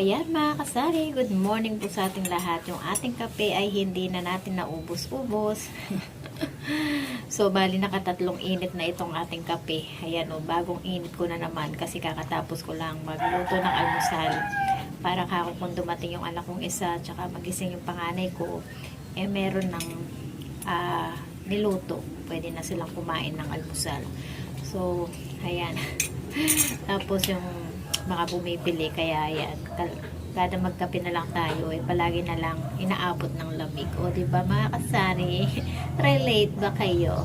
ayan mga kasari, good morning po sa ating lahat. Yung ating kape ay hindi na natin naubos-ubos. so, bali nakatatlong init na itong ating kape. Ayan o, bagong init ko na naman kasi kakatapos ko lang magluto ng almusal. Para kako dumating yung anak kong isa, tsaka magising yung panganay ko, eh meron ng ah, niluto. Pwede na silang kumain ng almusal. So, ayan. Tapos yung mga bumibili, kaya yan. Kada magkape na lang tayo, eh, palagi na lang inaabot ng lamig. O, di ba mga kasari? Relate ba kayo?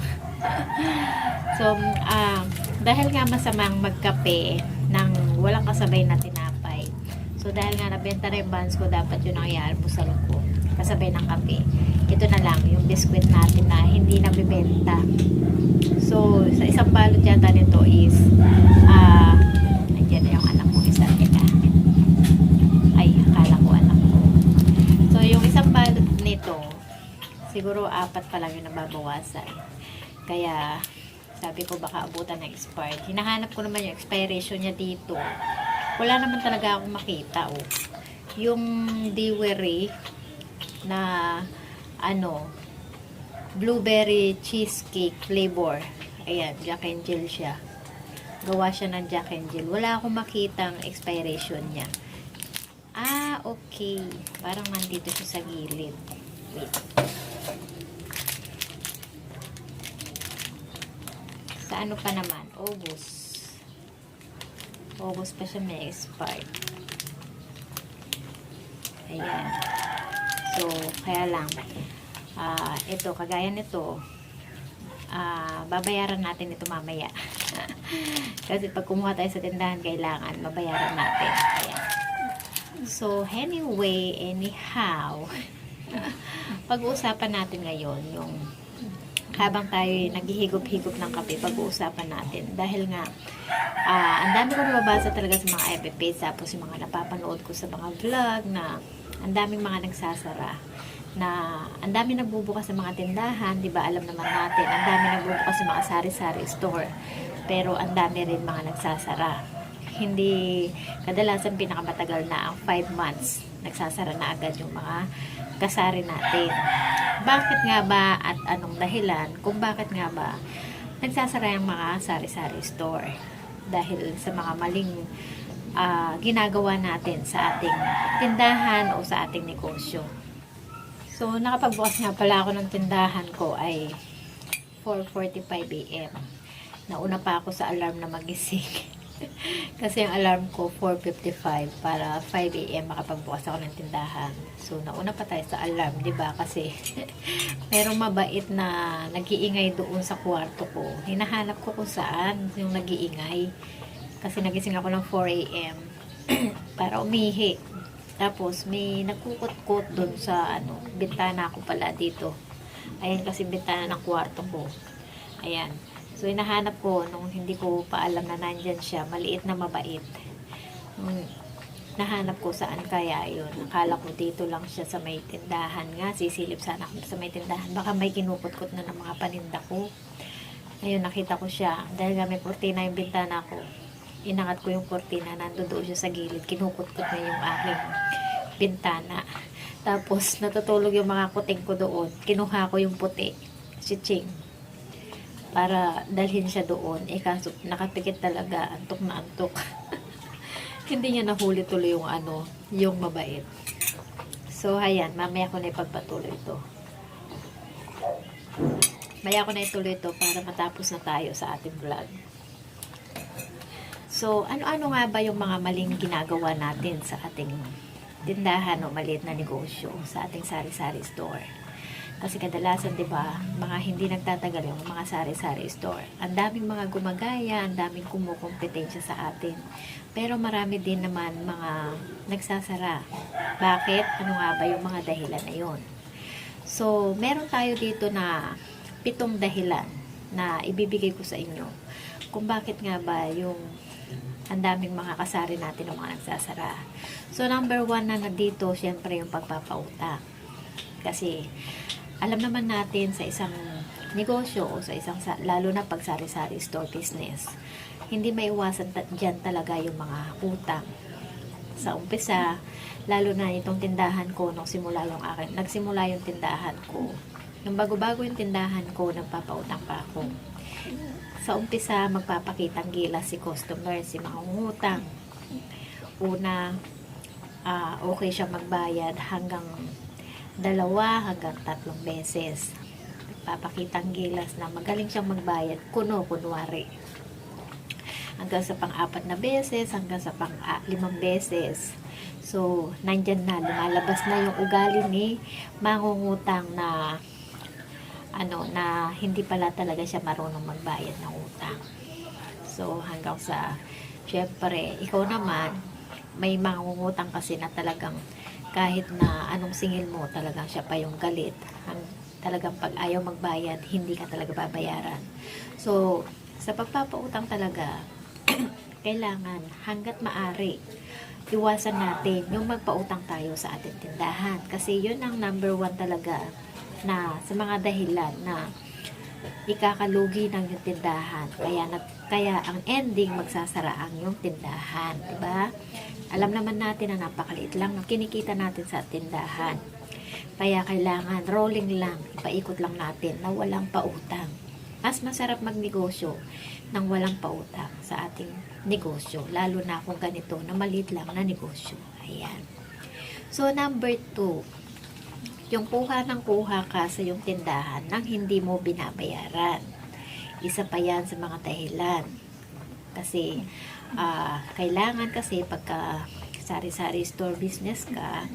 so, ah, dahil nga masamang magkape ng walang kasabay na tinapay. So, dahil nga nabenta na yung buns ko, dapat yun ang iaalmusal ko. Kasabay ng kape. Ito na lang, yung biskwit natin na hindi nabibenta. So, sa isang balot yata nito is, ah, nandiyan na yung anak ko isa. Teka. Ay, akala ko anak ko. So, yung isang balot nito, siguro apat pa lang yung nababawasan. Kaya, sabi ko baka abutan ng expired. Hinahanap ko naman yung expiration niya dito. Wala naman talaga akong makita, oh. Yung Dewey na ano, blueberry cheesecake flavor. Ayan, Jack and Jill siya. Gawa siya ng Jack and Jill. Wala akong makitang expiration niya. Ah, okay. Parang nandito siya sa gilid. Wait. Sa ano pa naman? August. August pa siya may expire. Ayan. So, kaya lang. Ah, ito, kagaya nito, ah, babayaran natin ito mamaya. Kasi pag kumuha tayo sa tindahan, kailangan mabayaran natin. Ayan. So, anyway, anyhow, pag-uusapan natin ngayon yung habang tayo naghihigop-higop ng kape, pag-uusapan natin. Dahil nga, ah, ang dami ko nababasa talaga sa mga FB page, tapos yung mga napapanood ko sa mga vlog na ang daming mga nagsasara na ang dami nagbubukas sa mga tindahan, 'di ba? Alam naman natin, ang dami nagbubukas sa mga sari-sari store. Pero ang dami rin mga nagsasara. Hindi kadalasan pinakamatagal na ang 5 months nagsasara na agad yung mga kasari natin. Bakit nga ba at anong dahilan kung bakit nga ba nagsasara yung mga sari-sari store? Dahil sa mga maling ah, ginagawa natin sa ating tindahan o sa ating negosyo. So, nakapagbukas nga pala ako ng tindahan ko ay 4.45 a.m. Nauna pa ako sa alarm na magising. Kasi ang alarm ko 4.55 para 5 a.m. makapagbukas ako ng tindahan. So, nauna pa tayo sa alarm, di ba? Kasi merong mabait na nag-iingay doon sa kwarto ko. Hinahanap ko kung saan yung nag-iingay. Kasi nagising ako ng 4 a.m. para umihi. Tapos may nagkukot-kot doon sa ano, bintana ko pala dito. Ayan kasi bintana ng kwarto ko. Ayan. So hinahanap ko nung hindi ko pa alam na nandyan siya, maliit na mabait. Nung nahanap ko saan kaya yun. Akala ko dito lang siya sa may tindahan nga. Sisilip sana ako sa may tindahan. Baka may kinukot-kot na ng mga paninda ko. Ayun, nakita ko siya. Dahil nga may kurtina yung bintana ko inangat ko yung kurtina, nando doon siya sa gilid, kinukot-kot na yung aking bintana. Tapos, natutulog yung mga kuting ko doon. Kinuha ko yung puti, si Ching, para dalhin siya doon. Eh, kaso, nakapikit talaga, antok na antok. Hindi niya nahuli tuloy yung ano, yung mabait. So, ayan, mamaya ko na ipagpatuloy ito. Maya ko na ituloy ito para matapos na tayo sa ating vlog. So, ano-ano nga ba yung mga maling ginagawa natin sa ating tindahan o maliit na negosyo sa ating sari-sari store? Kasi kadalasan, di ba, mga hindi nagtatagal yung mga sari-sari store. Ang daming mga gumagaya, ang daming kumukompetensya sa atin. Pero marami din naman mga nagsasara. Bakit? Ano nga ba yung mga dahilan na yon? So, meron tayo dito na pitong dahilan na ibibigay ko sa inyo kung bakit nga ba yung ang daming mga kasari natin ng mga nagsasara. So, number one na nandito, syempre, yung pagpapautak. Kasi, alam naman natin sa isang negosyo o sa isang, sa- lalo na pag sari-sari store business, hindi maiwasan ta- dyan talaga yung mga utang. sa umpisa, lalo na itong tindahan ko nung simula yung akin, nagsimula yung tindahan ko. Nung bago-bago yung tindahan ko, nagpapautang pa ako. Sa umpisa, magpapakitang gilas si customer, si mangungutang. Una, ah, okay siya magbayad hanggang dalawa hanggang tatlong beses. Papakitang gilas na magaling siyang magbayad, kuno, kunwari. Hanggang sa pang-apat na beses, hanggang sa pang-limang beses. So, nandyan na, lumalabas na yung ugali ni mangungutang na ano, na hindi pala talaga siya marunong magbayad ng utang. So, hanggang sa, syempre, ikaw naman, may mangungutang kasi na talagang kahit na anong singil mo, talagang siya pa yung galit. Ang, talagang pag ayaw magbayad, hindi ka talaga babayaran. So, sa pagpapautang talaga, kailangan hanggat maari, iwasan natin yung magpautang tayo sa ating tindahan. Kasi yun ang number one talaga na sa mga dahilan na ikakalugi ng yung tindahan. Kaya, nag, kaya ang ending, magsasara ang yung tindahan. Diba? Alam naman natin na napakaliit lang ang kinikita natin sa tindahan. Kaya kailangan rolling lang, ipaikot lang natin na walang pautang. Mas masarap magnegosyo nang walang pautang sa ating negosyo. Lalo na kung ganito na maliit lang na negosyo. Ayan. So, number two, yung kuha ng kuha ka sa yung tindahan nang hindi mo binabayaran. Isa pa yan sa mga dahilan. Kasi, ah, kailangan kasi pagka sari-sari store business ka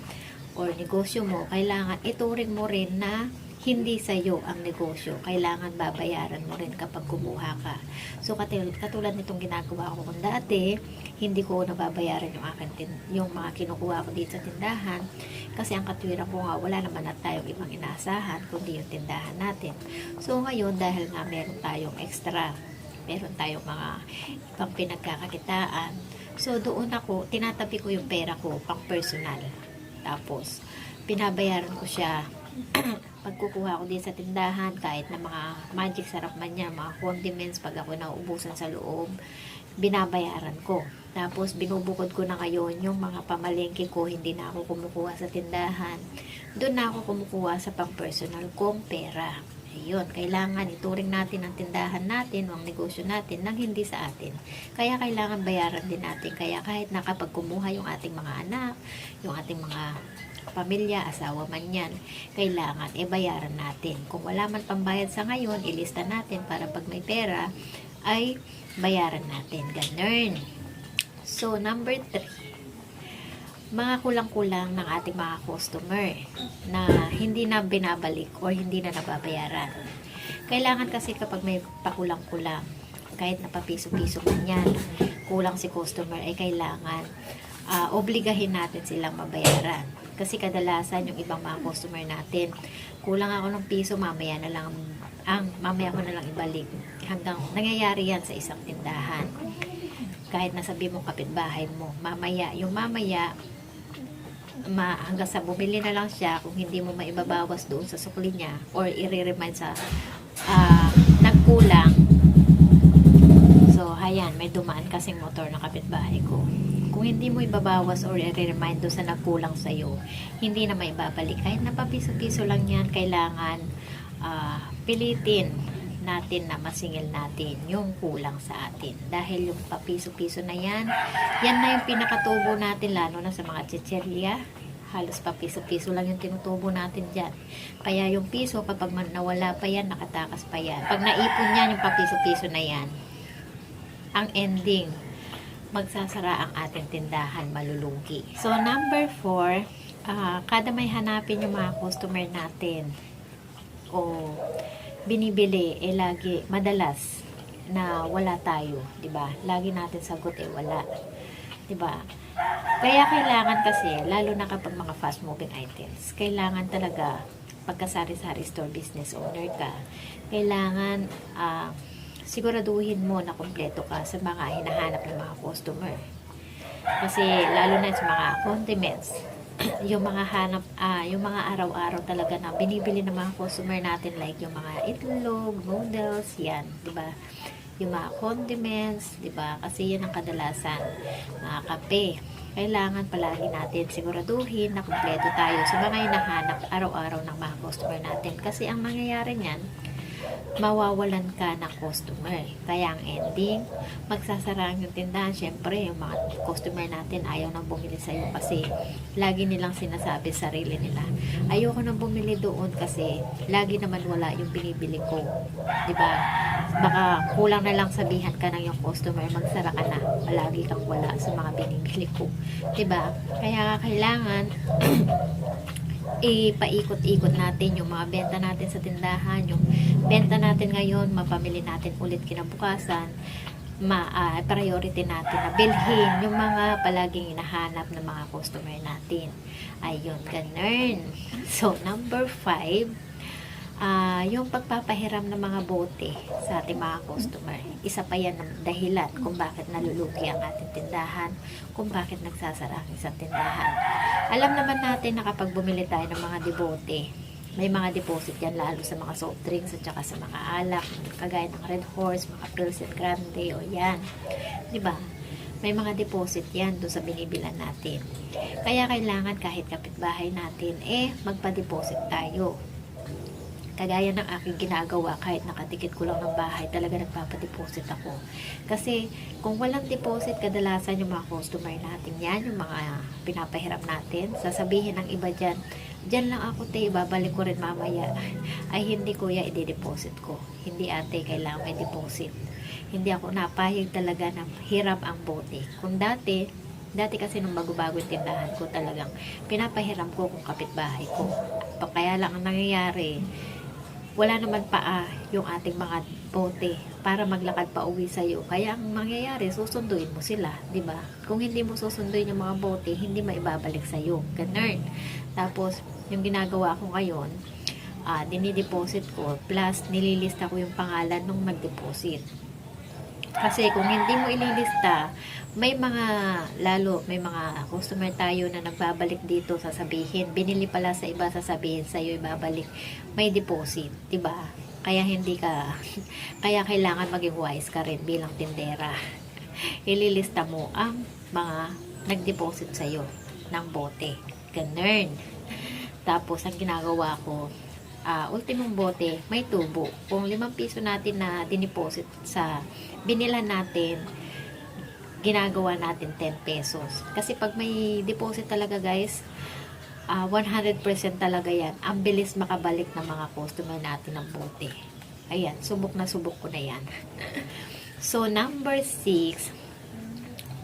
or negosyo mo, kailangan ituring mo rin na hindi sa iyo ang negosyo. Kailangan babayaran mo rin kapag kumuha ka. So, katul- katulad nitong ginagawa ko kung dati, hindi ko nababayaran yung akin tin- yung mga kinukuha ko dito sa tindahan kasi ang katwiran ko nga wala naman na tayong ibang inaasahan kundi yung tindahan natin. So ngayon dahil nga meron tayong extra, meron tayong mga ibang pinagkakakitaan. So doon ako, tinatabi ko yung pera ko pang personal. Tapos pinabayaran ko siya pagkukuha ko din sa tindahan kahit na mga magic sarap man niya, mga condiments pag ako nauubusan sa loob, binabayaran ko. Tapos binubukod ko na ngayon yung mga pamalengke ko, hindi na ako kumukuha sa tindahan. Doon na ako kumukuha sa pang-personal kong pera. Ayun, kailangan ituring natin ang tindahan natin o ang negosyo natin nang hindi sa atin. Kaya kailangan bayaran din natin. Kaya kahit na kapag kumuha yung ating mga anak, yung ating mga pamilya, asawa man yan, kailangan e bayaran natin. Kung wala man pambayad sa ngayon, ilista natin para pag may pera, ay bayaran natin. Ganun. So, number three, mga kulang-kulang ng ating mga customer na hindi na binabalik or hindi na nababayaran. Kailangan kasi kapag may pakulang-kulang, kahit na papiso-piso man yan, kulang si customer, ay kailangan ah, obligahin natin silang mabayaran. Kasi kadalasan yung ibang mga customer natin, kulang ako ng piso, mamaya na lang ang mamaya ko na lang ibalik. Hanggang nangyayari yan sa isang tindahan. Kahit nasabi mo kapitbahay mo, mamaya, yung mamaya, ma, hanggang sa bumili na lang siya kung hindi mo maibabawas doon sa sukli niya or i-remind sa ah, nagkulang so ayan may dumaan kasing motor ng kapitbahay ko kung hindi mo ibabawas or i-remind doon sa nagkulang sa'yo hindi na maibabalik kahit na papiso-piso lang yan kailangan ah, pilitin natin na masingil natin yung kulang sa atin dahil yung papiso-piso na yan yan na yung pinakatubo natin lalo na sa mga chicherya halos pa piso-piso lang yung tinutubo natin dyan. Kaya yung piso, kapag nawala pa yan, nakatakas pa yan. Pag naipon yan, yung papiso-piso na yan, ang ending, magsasara ang ating tindahan, malulugi. So, number four, ah, kada may hanapin yung mga customer natin o binibili, eh lagi, madalas, na wala tayo, 'di ba? Lagi natin sagot eh wala. 'Di ba? Kaya kailangan kasi, lalo na kapag mga fast moving items, kailangan talaga pagkasari-sari store business owner ka, kailangan ah, siguraduhin mo na kompleto ka sa mga hinahanap ng mga customer. Kasi lalo na sa mga condiments, yung mga hanap, ah, yung mga araw-araw talaga na binibili ng mga customer natin like yung mga itlog, noodles, yan, 'di ba? yung mga condiments, di ba? Kasi yan ang kadalasan, mga kape. Kailangan palagi natin siguraduhin na kumpleto tayo sa mga hinahanap araw-araw ng mga customer natin. Kasi ang mangyayari niyan, mawawalan ka ng customer. Kaya ang ending, magsasara yung tindahan. Siyempre, yung mga customer natin ayaw nang bumili sa'yo kasi lagi nilang sinasabi sa sarili nila. Ayoko nang bumili doon kasi lagi naman wala yung binibili ko. ba? Baka kulang na lang sabihan ka ng yung customer, magsara ka na. Palagi kang wala sa mga binibili ko. ba? Kaya kailangan ipaikot-ikot natin yung mga benta natin sa tindahan, yung benta natin ngayon, mapamili natin ulit kinabukasan, ma ah, priority natin na bilhin yung mga palaging hinahanap ng mga customer natin. Ayun, ganun. So, number five, ah yung pagpapahiram ng mga bote sa ating mga customer. Isa pa yan ng dahilan kung bakit nalulugi ang ating tindahan, kung bakit nagsasara ang isang tindahan. Alam naman natin na kapag bumili tayo ng mga debote, may mga deposit yan lalo sa mga soft drinks at saka sa mga alak, kagaya ng Red Horse, mga Pilsen Grande o yan. ba? May mga deposit yan doon sa binibilan natin. Kaya kailangan kahit kapitbahay natin, eh, magpa-deposit tayo kagaya ng aking ginagawa kahit nakatikit ko lang ng bahay talaga nagpapadeposit ako. Kasi kung walang deposit kadalasan yung mga customer natin yan yung mga pinapahiram natin. Sasabihin ng iba dyan dyan lang ako te babalik ko rin mamaya. Ay hindi kuya i-deposit ko. Hindi ate kailangan may deposit. Hindi ako napahig talaga na hirap ang bote. Kung dati Dati kasi nung bago-bago yung tindahan ko talagang pinapahiram ko kung kapitbahay ko. Kaya lang ang nangyayari, wala naman paa yung ating mga bote para maglakad pa uwi sa iyo. Kaya ang mangyayari, susunduin mo sila, 'di ba? Kung hindi mo susunduin yung mga bote, hindi maibabalik sa iyo. Ganun. Tapos yung ginagawa ko ngayon, ah dinideposit ko plus nililista ko yung pangalan nung nag-deposit. Kasi kung hindi mo ililista, may mga, lalo, may mga customer tayo na nagbabalik dito sasabihin, binili pala sa iba sasabihin sa iyo ibabalik, may deposit, ba? Kaya hindi ka, kaya kailangan maging wise ka rin bilang tindera. Ililista mo ang mga nag-deposit sa iyo ng bote. Ganun. Tapos, ang ginagawa ko, ah ultimong bote, may tubo. Kung 5 piso natin na diniposit sa binilan natin, ginagawa natin 10 pesos. Kasi pag may deposit talaga guys, ah 100% talaga yan. Ang bilis makabalik ng mga customer natin ng bote. Ayan, subok na subok ko na yan. so, number 6,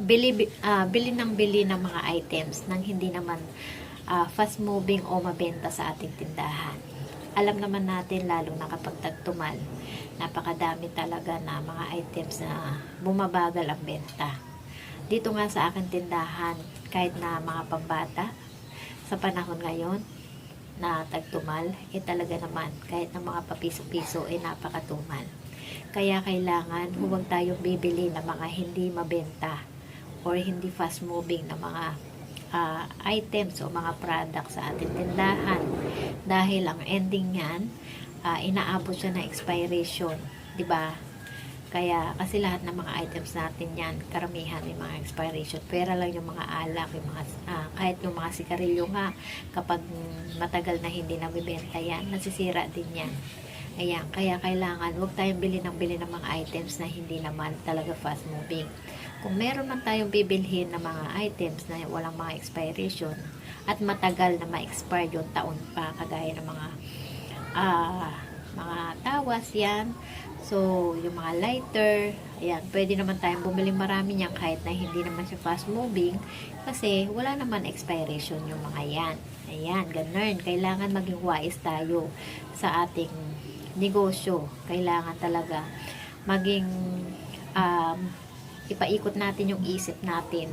bili, ah, bili ng bili ng mga items nang hindi naman ah, fast moving o mabenta sa ating tindahan. Alam naman natin lalo na kapag tagtumal, napakadami talaga na mga items na bumabagal ang benta. Dito nga sa aking tindahan, kahit na mga pambata, sa panahon ngayon, na tagtumal, eh talaga naman, kahit na mga papiso-piso, eh napakatumal. Kaya kailangan huwag tayong bibili ng mga hindi mabenta or hindi fast moving na mga ah, items o mga products sa ating tindahan. Dahil ang ending niyan, ah, inaabot siya ng expiration. 'di ba? Kaya, kasi lahat ng mga items natin yan, karamihan may mga expiration. Pera lang yung mga alak, yung mga, ah, kahit yung mga sigarilyo nga, kapag matagal na hindi nabibenta yan, nasisira din yan. Ayan, kaya kailangan, huwag tayong bili ng bili ng mga items na hindi naman talaga fast moving. Kung meron man tayong bibilhin ng mga items na walang mga expiration, at matagal na ma-expire yung taon pa, kagaya ng mga ah, mga tawas yan, So, yung mga lighter, ayan, pwede naman tayong bumili marami niyan kahit na hindi naman siya fast moving kasi wala naman expiration yung mga yan. Ayan, ganun. Kailangan maging wise tayo sa ating negosyo. Kailangan talaga maging um, ipaikot natin yung isip natin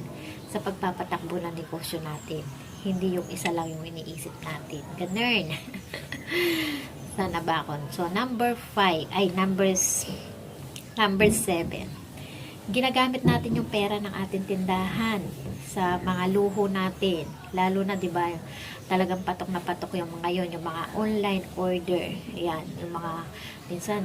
sa pagpapatakbo ng negosyo natin. Hindi yung isa lang yung iniisip natin. Ganun. Sana ba ako? So, number 5, ay, numbers, number 7. Ginagamit natin yung pera ng ating tindahan sa mga luho natin. Lalo na, di ba, talagang patok na patok yung mga yon yung mga online order. Ayan, yung mga, minsan,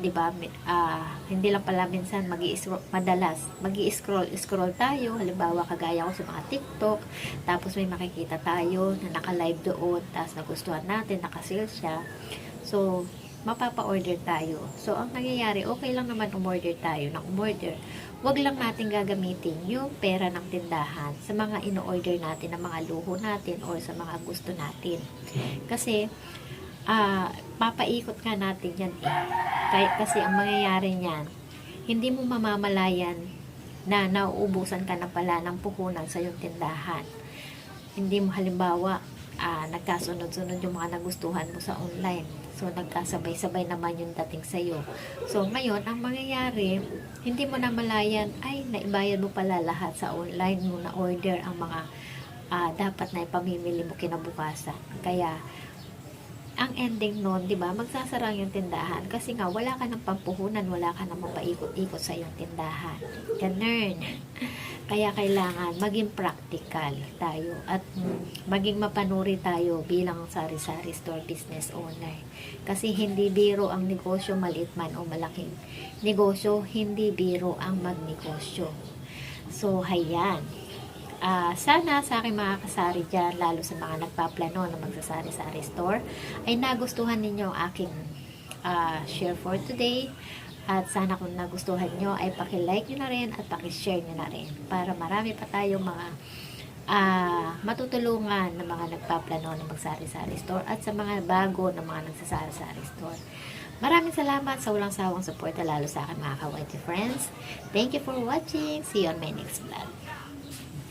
'di ba? Ah, hindi lang pala minsan magi madalas magi scroll scroll tayo. Halimbawa kagaya ko sa mga TikTok, tapos may makikita tayo na naka-live doon, tapos nagustuhan natin, naka-sale siya. So, mapapa-order tayo. So, ang nangyayari, okay lang naman umorder tayo ng umorder. Huwag lang natin gagamitin yung pera ng tindahan sa mga ino-order natin, ng mga luho natin, or sa mga gusto natin. Kasi, ah papaikot nga natin yan eh. Kaya, kasi ang mangyayari niyan, hindi mo mamamalayan na nauubusan ka na pala ng puhunan sa iyong tindahan. Hindi mo halimbawa, ah, nagkasunod-sunod yung mga nagustuhan mo sa online. So, nagkasabay-sabay naman yung dating sa'yo. So, ngayon, ang mangyayari, hindi mo na malayan, ay, naibayad mo pala lahat sa online mo na order ang mga ah, dapat na ipamimili mo kinabukasan. Kaya, ang ending nun, di ba, magsasara yung tindahan. Kasi nga, wala ka ng pampuhunan, wala ka ng mapaikot-ikot sa iyong tindahan. Ganun. Kaya kailangan maging practical tayo at maging mapanuri tayo bilang sari-sari store business owner. Kasi hindi biro ang negosyo maliit man o malaking negosyo, hindi biro ang magnegosyo. So, hayan. Ah, sana sa aking mga kasari dyan, lalo sa mga nagpaplano na magsasari-sari store, ay nagustuhan ninyo ang aking ah, share for today. At sana kung nagustuhan nyo ay pakilike nyo na rin at pakishare nyo na rin para marami pa tayong mga ah, matutulungan ng mga nagpaplano na magsari-sari store at sa mga bago na mga nagsasari-sari store. Maraming salamat sa walang sawang suporta lalo sa akin mga kawaiti friends. Thank you for watching. See you on my next vlog.